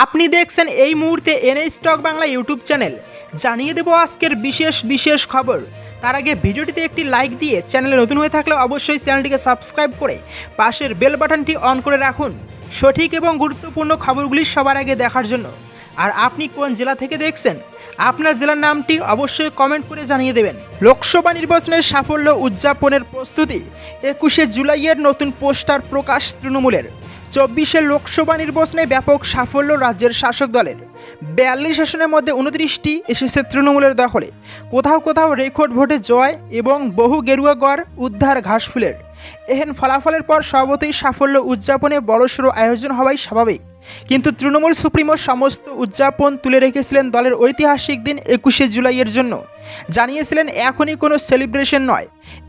আপনি দেখছেন এই মুহূর্তে NA stock Bangla YouTube channel. জানিয়ে দেব আজকের বিশেষ বিশেষ খবর। তার আগে ভিডিওটিতে একটি লাইক দিয়ে চ্যানেলে নতুন হয়ে থাকলে অবশ্যই চ্যানেলটিকে সাবস্ক্রাইব করে পাশের বেল বাটনটি অন করে রাখুন। সঠিক এবং গুরুত্বপূর্ণ খবরগুলি সবার আগে দেখার জন্য। আর আপনি কোন জেলা থেকে দেখছেন? আপনার জেলার নামটি অবশ্যই কমেন্ট করে জানিয়ে দেবেন। লোকসভা নির্বাচনের সাফল্য উদযাপনের প্রস্তুতি। একুশে জুলাইয়ের নতুন পোস্টার প্রকাশ তৃণমূলের। চব্বিশের লোকসভা নির্বাচনে ব্যাপক সাফল্য রাজ্যের শাসক দলের। বিয়াল্লিশ আসনের মধ্যে উনত্রিশটি এসেছে তৃণমূলের দখলে। কোথাও কোথাও রেকর্ড ভোটে জয় এবং বহু গেরুয়া গড় উদ্ধার ঘাসফুলের এহেন ফলাফলের পর সর্বতই সাফল্য উদযাপনে বড়সড় আয়োজন হওয়াই স্বাভাবিক। কিন্তু তৃণমূল সুপ্রিমো সমস্ত উদযাপন তুলে রেখেছিলেন দলের ঐতিহাসিক দিন একুশে জুলাইয়ের জন্য। জানিয়েছিলেন, এখনই কোনো সেলিব্রেশন নয়।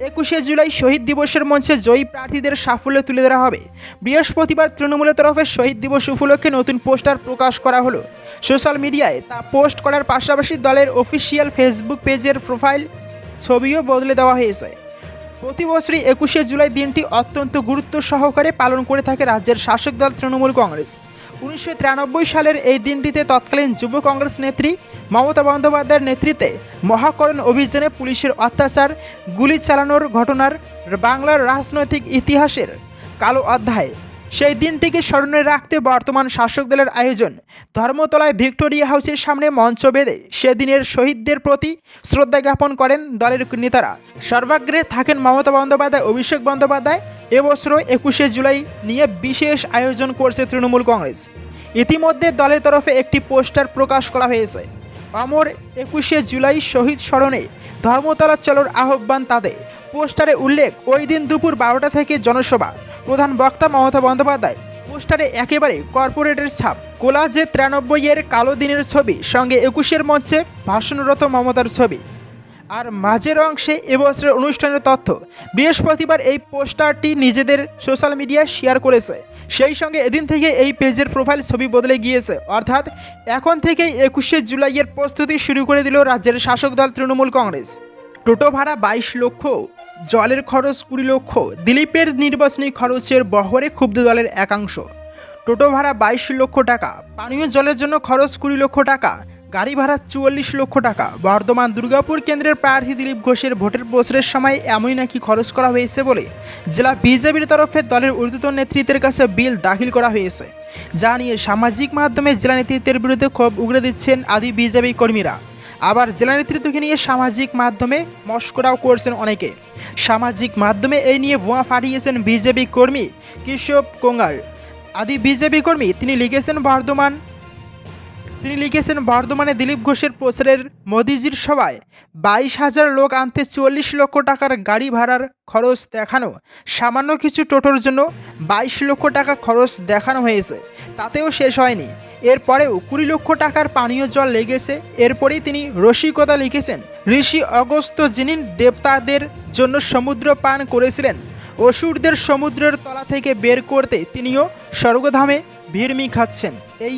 একুশে জুলাই শহীদ দিবসের মঞ্চে জয়ী প্রার্থীদের সাফল্য তুলে ধরা হবে। বৃহস্পতিবার তৃণমূলের তরফে শহীদ দিবস উপলক্ষে নতুন পোস্টার প্রকাশ করা হলো। সোশ্যাল মিডিয়ায় তা পোস্ট করার পাশাপাশি দলের অফিসিয়াল ফেসবুক পেজের প্রোফাইল ছবিও বদলে দেওয়া হয়েছে। প্রতি বছরই একুশে জুলাই দিনটি অত্যন্ত গুরুত্ব সহকারে পালন করে থাকে রাজ্যের শাসক দল তৃণমূল কংগ্রেস। উনিশশো তিরানব্বই সালের এই দিনটিতে তৎকালীন যুব কংগ্রেস নেত্রী মমতা বন্দ্যোপাধ্যায়ের নেতৃত্বে মহাকরণ অভিযানে পুলিশের অত্যাচার, গুলি চালানোর ঘটনার বাংলার রাজনৈতিক ইতিহাসের কালো অধ্যায়। সেই দিনটিকে স্মরণে রাখতে বর্তমান শাসক দলের আয়োজন ধর্মতলায় ভিক্টোরিয়া হাউসের সামনে মঞ্চ বেঁধে সেদিনের শহীদদের প্রতি শ্রদ্ধা জ্ঞাপন করেন দলের নেতারা। সর্বাগ্রে থাকেন মমতা বন্দ্যোপাধ্যায়, অভিষেক বন্দ্যোপাধ্যায় এবছরও একুশে জুলাই নিয়ে বিশেষ আয়োজন করছে তৃণমূল কংগ্রেস। ইতিমধ্যে দলের তরফে একটি পোস্টার প্রকাশ করা হয়েছে। অমর একুশে জুলাই শহীদ স্মরণে ধর্মতলা চলোর আহ্বান তাদের। পোস্টারে উল্লেখ, ওই দিন দুপুর বারোটা থেকে জনসভা। প্রধান বক্তা মমতা বন্দ্যোপাধ্যায়, পোস্টারে একেবারে কর্পোরেটের ছাপ। কোলাজে তিরানব্বই এর কালো দিনের ছবি, সঙ্গে একুশের মঞ্চে ভাষণরত মমতার ছবি। আর মাঝের অংশে এবছরের অনুষ্ঠানের তথ্য। বৃহস্পতিবার এই পোস্টারটি নিজেদের সোশ্যাল মিডিয়ায় শেয়ার করেছে। সেই সঙ্গে এদিন থেকে এই পেজের প্রোফাইল ছবি বদলে গিয়েছে। অর্থাৎ, এখন থেকেই একুশে জুলাইয়ের প্রস্তুতি শুরু করে দিল রাজ্যের শাসক দল তৃণমূল কংগ্রেস। টোটো ভাড়া বাইশ লক্ষ, জলের খরচ কুড়ি লক্ষ, দিলীপের নির্বাচনী খরচের বহরে ক্ষুব্ধ দলের একাংশ। টোটো ভাড়া বাইশ লক্ষ টাকা, পানীয় জলের জন্য খরচ কুড়ি লক্ষ টাকা গাড়ি ভাড়া চুয়াল্লিশ লক্ষ টাকা। বর্ধমান দুর্গাপুর কেন্দ্রের প্রার্থী দিলীপ ঘোষের ভোটের প্রচারের সময় এমনই নাকি খরচ করা হয়েছে বলে জেলা বিজেপির তরফে দলের ঊর্ধ্বতন নেতৃত্বের কাছে বিল দাখিল করা হয়েছে। যা নিয়ে সামাজিক মাধ্যমে জেলা নেতৃত্বের বিরুদ্ধে ক্ষোভ উগড়ে দিচ্ছেন আদি বিজেপি কর্মীরা। আবার জেলা নেতৃত্বকে নিয়ে সামাজিক মাধ্যমে মস্করাও করছেন অনেকে। সামাজিক মাধ্যমে এই নিয়ে ভুয়া ফাটিয়েছেন বিজেপি কর্মী কেশব কোঙ্গার আদি বিজেপি কর্মী তিনি লিখেছেন বর্ধমান তিনি লিখেছেন, বর্ধমানে দিলীপ ঘোষের প্রচারের মোদিজির সভায় বাইশ হাজার লোক আনতে চুয়াল্লিশ লক্ষ টাকার গাড়ি ভাড়ার খরচ দেখানো, সামান্য কিছু টোটোর জন্য বাইশ লক্ষ টাকা খরচ দেখানো হয়েছে। তাতেও শেষ হয়নি। এরপরেও কুড়ি লক্ষ টাকার পানীয় জল লেগেছে। এরপরেই তিনি রসিকতা লিখেছেন, ঋষি অগস্ত যিনি দেবতাদের জন্য সমুদ্র পান করেছিলেন, অসুরদের সমুদ্রের তলা থেকে বের করতে তিনিও স্বর্গধামে ভিড়মি খাচ্ছেন এই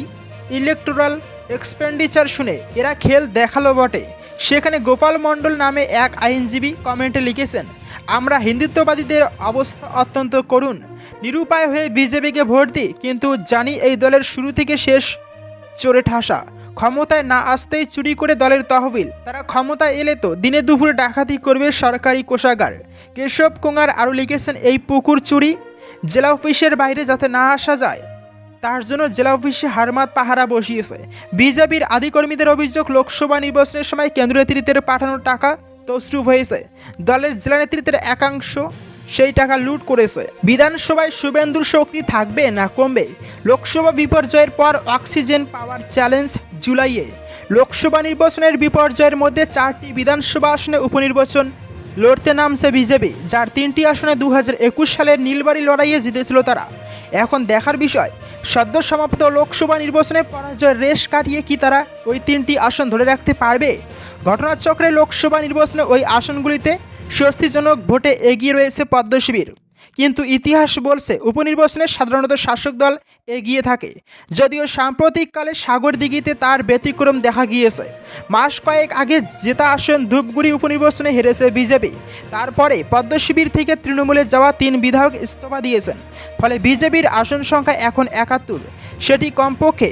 ইলেকটোরাল এক্সপেন্ডিচার শুনে এরা খেল দেখাল বটে। সেখানে গোপাল মণ্ডল নামে এক আইনজীবী কমেন্টে লিখেছেন, আমরা হিন্দুত্ববাদীদের অবস্থা অত্যন্ত করুণ। নিরুপায় হয়ে বিজেপিকে ভোট দিই, কিন্তু জানি এই দলের শুরু থেকে শেষ চোরে ঠাসা। ক্ষমতায় না আসতেই চুরি করে দলের তহবিল। তারা ক্ষমতায় এলে তো দিনে দুপুরে ডাকাতি করবে সরকারি কোষাগার। কেশব কুমার আরও লিখেছেন, এই পুকুর চুরি। জেলা অফিসের বাইরে যাতে না আসা যায় তার জন্য জেলা অফিসে হারমাত পাহারা বসিয়েছে। বিজেপির আধিকর্মীদের অভিযোগ, লোকসভা নির্বাচনের সময় কেন্দ্র নেতৃত্বের পাঠানো টাকা তসরুপ হয়েছে। দলের জেলা নেতৃত্বের একাংশ সেই টাকা লুট করেছে। বিধানসভায় শুভেন্দুর শক্তি থাকবে না কমবে? লোকসভা বিপর্যয়ের পর অক্সিজেন পাওয়ার চ্যালেঞ্জ জুলাইয়ে। লোকসভা নির্বাচনের বিপর্যয়ের মধ্যে চারটি বিধানসভা আসনে উপনির্বাচন লড়তে নামছে বিজেপি, যার তিনটি আসনে দু হাজার একুশ সালের নীলবাড়ি লড়াইয়ে জিতেছিল তারা। এখন দেখার বিষয়, সদ্য সমাপ্ত লোকসভা নির্বাচনে পরাজয়ের রেশ কাটিয়ে কি তারা ওই তিনটি আসন ধরে রাখতে পারবে? ঘটনাচক্রে লোকসভা নির্বাচনে ওই আসনগুলিতে স্বস্তিজনক ভোটে এগিয়ে রয়েছে পদ্ম শিবির কিন্তু ইতিহাস বলছে, উপনির্বাচনে সাধারণত শাসক দল এগিয়ে থাকে। যদিও সাম্প্রতিককালে সাগর দিঘিতে তার ব্যতিক্রম দেখা গিয়েছে। মাস কয়েক আগে জেতা আসন ধূপগুড়ি উপনির্বাচনে হেরেছে বিজেপি। তারপরে পদ্মশিবির থেকে তৃণমূলে যাওয়া তিন বিধায়ক ইস্তফা দিয়েছেন। ফলে বিজেপির আসন সংখ্যা এখন একাত্তর। সেটি কমপক্ষে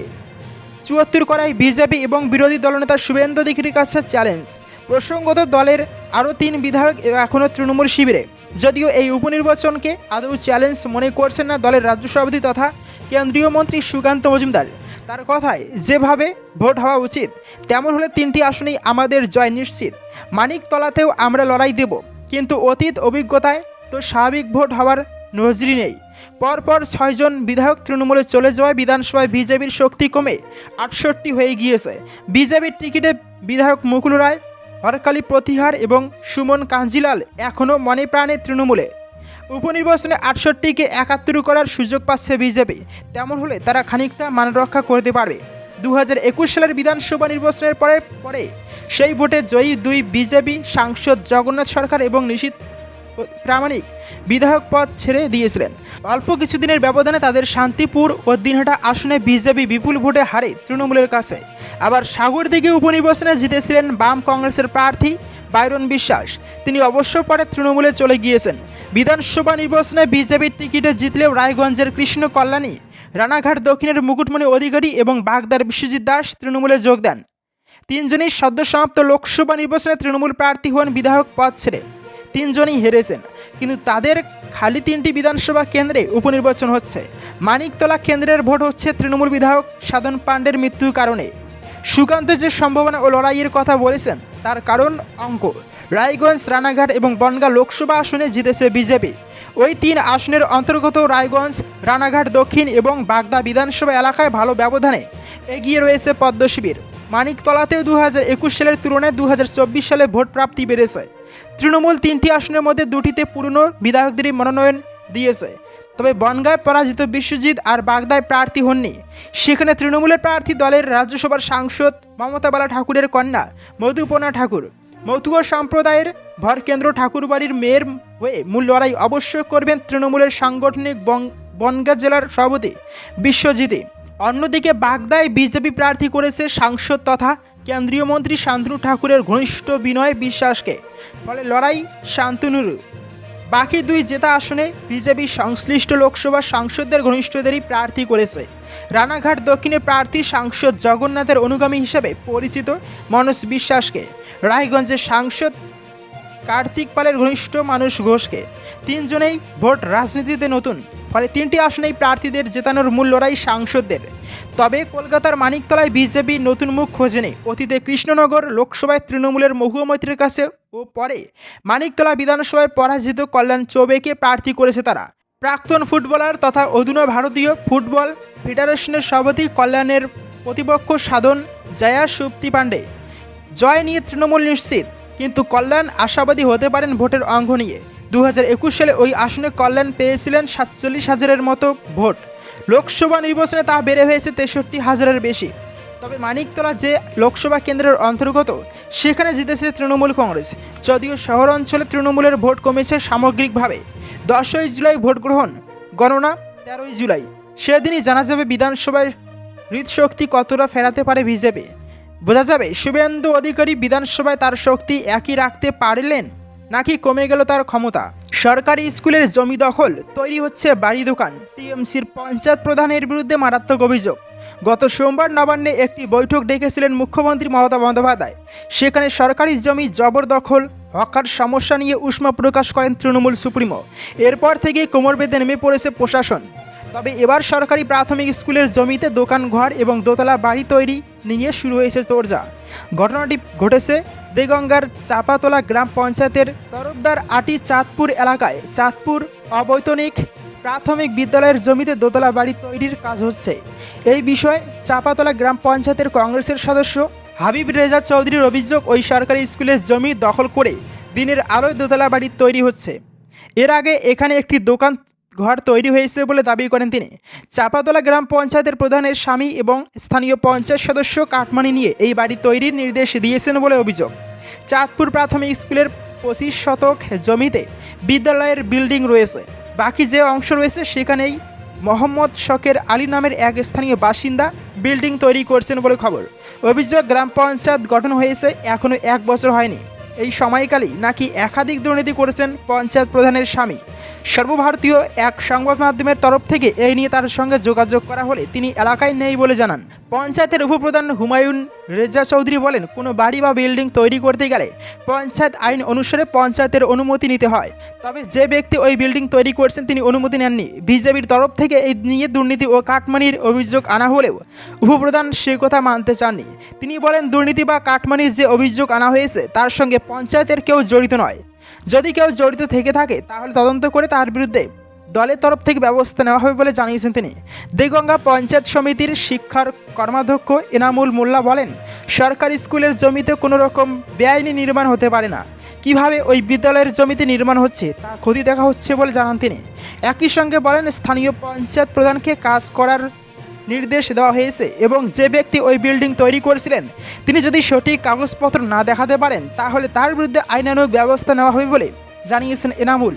চুয়াত্তর করায় বিজেপি এবং বিরোধী দলনেতা শুভেন্দু অধিকারীর কাছে চ্যালেঞ্জ প্রসঙ্গত দলের আরও তিন বিধায়ক এখনও তৃণমূল শিবিরে। যদিও এই উপনির্বাচনকে আদৌ চ্যালেঞ্জ মনে করছেন না দলের রাজ্য সভাপতি তথা কেন্দ্রীয় মন্ত্রী সুকান্ত মজুমদার। তার কথায়, যেভাবে ভোট হওয়া উচিত, তেমন হলে তিনটি আসনেই আমাদের জয় নিশ্চিত। মানিকতলাতেও আমরা লড়াই দেব। কিন্তু অতীত অভিজ্ঞতায় তো স্বাভাবিক ভোট হওয়ার নজরি নেই। পরপর ছয়জন বিধায়ক তৃণমূলে চলে যাওয়ায় বিধানসভায় বিজেপির শক্তি কমে আটষট্টি হয়ে গিয়েছে। বিজেপির টিকিটে বিধায়ক মুকুল রায়, হরকালী প্রতিহার এবং সুমন কাঞ্জিলাল এখনও মনে প্রাণে তৃণমূলে। উপনির্বাচনে আটষট্টিকে একাত্তর করার সুযোগ পাচ্ছে বিজেপি। তেমন হলে তারা খানিকটা মান রক্ষা করতে পারবে। দু হাজার একুশ সালের বিধানসভা নির্বাচনের পরে পরে সেই ভোটে জয়ী দুই বিজেপি সাংসদ জগন্নাথ সরকার এবং নিশীত প্রামাণিক বিধায়ক পদ ছেড়ে দিয়েছিলেন। অল্প কিছুদিনের ব্যবধানে তাদের শান্তিপুর ও দিনহাটা আসনে বিজেপি বিপুল ভোটে হারে তৃণমূলের কাছে। আবার সাগরদিঘি উপনির্বাচনে জিতেছিলেন বাম কংগ্রেসের প্রার্থী বাইরন বিশ্বাস। তিনি অবশ্য পরে তৃণমূলে চলে গিয়েছেন। বিধানসভা নির্বাচনে বিজেপির টিকিটে জিতলেও রায়গঞ্জের কৃষ্ণ কল্যাণী রানাঘাট দক্ষিণের মুকুটমণি অধিকারী এবং বাগদার বিশ্বজিৎ দাস তৃণমূলে যোগ দেন। তিনজনই সদ্য সমাপ্ত লোকসভা নির্বাচনে তৃণমূল প্রার্থী হন বিধায়ক পদ ছেড়ে। তিনজনই হেরেছেন। কিন্তু তাদের খালি তিনটি বিধানসভা কেন্দ্রে উপনির্বাচন হচ্ছে। মানিকতলা কেন্দ্রের ভোট হচ্ছে তৃণমূল বিধায়ক সাধন পাণ্ডের মৃত্যুর কারণে। সুকান্ত যে সম্ভাবনা ও লড়াইয়ের কথা বলেছেন, তার কারণ অঙ্ক। রায়গঞ্জ, রানাঘাট এবং বনগাঁ লোকসভা আসনে জিতেছে বিজেপি। ওই তিন আসনের অন্তর্গত রায়গঞ্জ, রানাঘাট, দক্ষিণ এবং বাগদা বিধানসভা এলাকায় ভালো ব্যবধানে এগিয়ে রয়েছে পদ্ম শিবির মানিকতলাতেও দু হাজার একুশ সালের তুলনায় দু হাজার চব্বিশ সালে ভোট প্রাপ্তি বেড়েছে। তৃণমূল তিনটি আসনের মধ্যে দুটিতে পুরনো বিধায়কদেরই মনোনয়ন দিয়েছে। তবে বনগাঁয় পরাজিত বিশ্বজিৎ আর বাগদায় প্রার্থী হননি। সেখানে তৃণমূলের প্রার্থী দলের রাজ্যসভার সাংসদ মমতা বালা ঠাকুরের কন্যা মধুপনা ঠাকুর। মতুয়া সম্প্রদায়ের ভরকেন্দ্র ঠাকুরবাড়ির মেয়ের হয়ে মূল লড়াই অবশ্যই করবেন তৃণমূলের সাংগঠনিক বনগাঁ জেলার সভাপতি বিশ্বজিৎই অন্যদিকে বাগদায় বিজেপি প্রার্থী করেছে সাংসদ তথা কেন্দ্রীয় মন্ত্রী শান্তনু ঠাকুরের ঘনিষ্ঠ বিনয় বিশ্বাসকে, ফলে লড়াই শান্তনুর। বাকি দুই জেতা আসনে বিজেপি সংশ্লিষ্ট লোকসভা সাংসদদের ঘনিষ্ঠদেরই প্রার্থী করেছে। রানাঘাট দক্ষিণে প্রার্থী সাংসদ জগন্নাথের অনুগামী হিসেবে পরিচিত মনোজ বিশ্বাসকে। রায়গঞ্জের সাংসদ কার্তিক পালের ঘনিষ্ঠ মানুষ ঘোষকে। তিনজনেই ভোট রাজনীতিতে নতুন, ফলে তিনটি আসনেই প্রার্থীদের জেতানোর মূল লড়াই সাংসদদের। তবে কলকাতার মানিকতলায় বিজেপি নতুন মুখ খোঁজে খোঁজেনি অতীতে কৃষ্ণনগর লোকসভায় তৃণমূলের মহুয়া মৈত্রীর কাছে ও পরে মানিকতলা বিধানসভায় পরাজিত কল্যাণ চৌবেকে প্রার্থী করেছে তারা। প্রাক্তন ফুটবলার তথা অধুনা ভারতীয় ফুটবল ফেডারেশনের সভাপতি কল্যাণের প্রতিপক্ষ সাধন জয়া সুপ্তি পাণ্ডে। জয় নিয়ে তৃণমূল নিশ্চিত। কিন্তু কল্যাণ আশাবাদী হতে পারেন ভোটের অঙ্গ নিয়ে। দু হাজার একুশ সালে ওই আসনে কল্যাণ পেয়েছিলেন সাতচল্লিশ হাজারের মতো ভোট। লোকসভা নির্বাচনে তা বেড়ে হয়েছে তেষট্টি হাজারের বেশি। তবে মানিকতলা যে লোকসভা কেন্দ্রের অন্তর্গত, সেখানে জিতেছে তৃণমূল কংগ্রেস। যদিও শহর অঞ্চলে তৃণমূলের ভোট কমেছে সামগ্রিকভাবে। দশই জুলাই ভোট গ্রহণ, গণনা তেরোই জুলাই। সেদিনই জানা যাবে বিধানসভায় হৃদশক্তি কতটা ফেরাতে পারে বিজেপি। বোঝা যাবে, শুভেন্দু অধিকারী বিধানসভায় তার শক্তি একই রাখতে পারলেন নাকি কমে গেল তার ক্ষমতা? সরকারি স্কুলের জমি দখল, তৈরি হচ্ছে বাড়ি দোকান, টিএমসির পঞ্চায়েত প্রধানের বিরুদ্ধে মারাত্মক অভিযোগ। গত সোমবার নবান্নে একটি বৈঠক ডেকেছিলেন মুখ্যমন্ত্রী মমতা বন্দ্যোপাধ্যায়। সেখানে সরকারি জমি জবরদখল, হকার সমস্যা নিয়ে উষ্মা প্রকাশ করেন তৃণমূল সুপ্রিমো। এরপর থেকেই কোমর বেঁধে নেমে পড়েছে প্রশাসন। তবে এবার সরকারি প্রাথমিক স্কুলের জমিতে দোকান ঘর এবং দোতলা বাড়ি তৈরি নিয়ে শুরু হয়েছে তোরজা। ঘটনাটি ঘটেছে দেগঙ্গার চাপাতলা গ্রাম পঞ্চায়েতের তরফদার আটি চাঁদপুর এলাকায়। চাঁদপুর অবৈতনিক প্রাথমিক বিদ্যালয়ের জমিতে দোতলা বাড়ি তৈরির কাজ হচ্ছে। এই বিষয়ে চাপাতলা গ্রাম পঞ্চায়েতের কংগ্রেসের সদস্য হাবিব রেজা চৌধুরীর অভিযোগ, ওই সরকারি স্কুলের জমি দখল করে দিনের আলোয় দোতলা বাড়ি তৈরি হচ্ছে। এর আগে এখানে একটি দোকান ঘর তৈরি হয়েছে বলে দাবি করেন তিনি। চাপাতলা গ্রাম পঞ্চায়েতের প্রধানের স্বামী এবং স্থানীয় পঞ্চায়েত সদস্য কাটমানি নিয়ে এই বাড়ি তৈরির নির্দেশ দিয়েছেন বলে অভিযোগ। চাঁদপুর প্রাথমিক স্কুলের পঁচিশ শতক জমিতে বিদ্যালয়ের বিল্ডিং রয়েছে। বাকি যে অংশ রয়েছে সেখানেই মোহাম্মদ শকের আলী নামের এক স্থানীয় বাসিন্দা বিল্ডিং তৈরি করছেন বলে খবর। অভিযোগ, গ্রাম পঞ্চায়েত গঠন হয়েছে এখনও এক বছর হয়নি। এই সময়কালেই নাকি একাধিক দুর্নীতি করেছেন পঞ্চায়েত প্রধানের স্বামী। সর্বভারতীয় এক সংবাদ মাধ্যমের তরফ থেকে এই নিয়ে তার সঙ্গে যোগাযোগ করা হলে তিনি এলাকায় নেই বলে জানান। পঞ্চায়েতের উপপ্রধান হুমায়ুন রেজা চৌধুরী বলেন, কোনো বাড়ি বা বিল্ডিং তৈরি করতে গেলে পঞ্চায়েত আইন অনুসারে পঞ্চায়েতের অনুমতি নিতে হয়। তবে যে ব্যক্তি ওই বিল্ডিং তৈরি করছেন, তিনি অনুমতি নেননি। বিজেপির তরফ থেকে এই নিয়ে দুর্নীতি ও কাটমানির অভিযোগ আনা হলেও উপপ্রধান সে কথা মানতে চাননি। তিনি বলেন, দুর্নীতি বা কাটমানির যে অভিযোগ আনা হয়েছে, তার সঙ্গে পঞ্চায়েতের কেউ জড়িত নয়। যদি কেউ জড়িত থেকে থাকে, তাহলে তদন্ত করে তার বিরুদ্ধে দলের তরফ থেকে ব্যবস্থা নেওয়া হবে বলে জানিয়েছেন তিনি। দেগঙ্গা পঞ্চায়েত সমিতির শিক্ষার কর্মাধ্যক্ষ এনামুল মোল্লা বলেন, সরকারি স্কুলের জমিতে কোনো রকম বেআইনি নির্মাণ হতে পারে না। কীভাবে ওই বিদ্যালয়ের জমিতে নির্মাণ হচ্ছে, তা ক্ষতি দেখা হচ্ছে বলে জানান তিনি। একই সঙ্গে বলেন, স্থানীয় পঞ্চায়েত প্রধানকে কাজ করার নির্দেশ দেওয়া হয়েছে এবং যে ব্যক্তি ওই বিল্ডিং তৈরি করেছিলেন, তিনি যদি সঠিক কাগজপত্র না দেখাতে পারেন, তাহলে তার বিরুদ্ধে আইনানুগ ব্যবস্থা নেওয়া হবে বলে জানিয়েছেন এনামুল।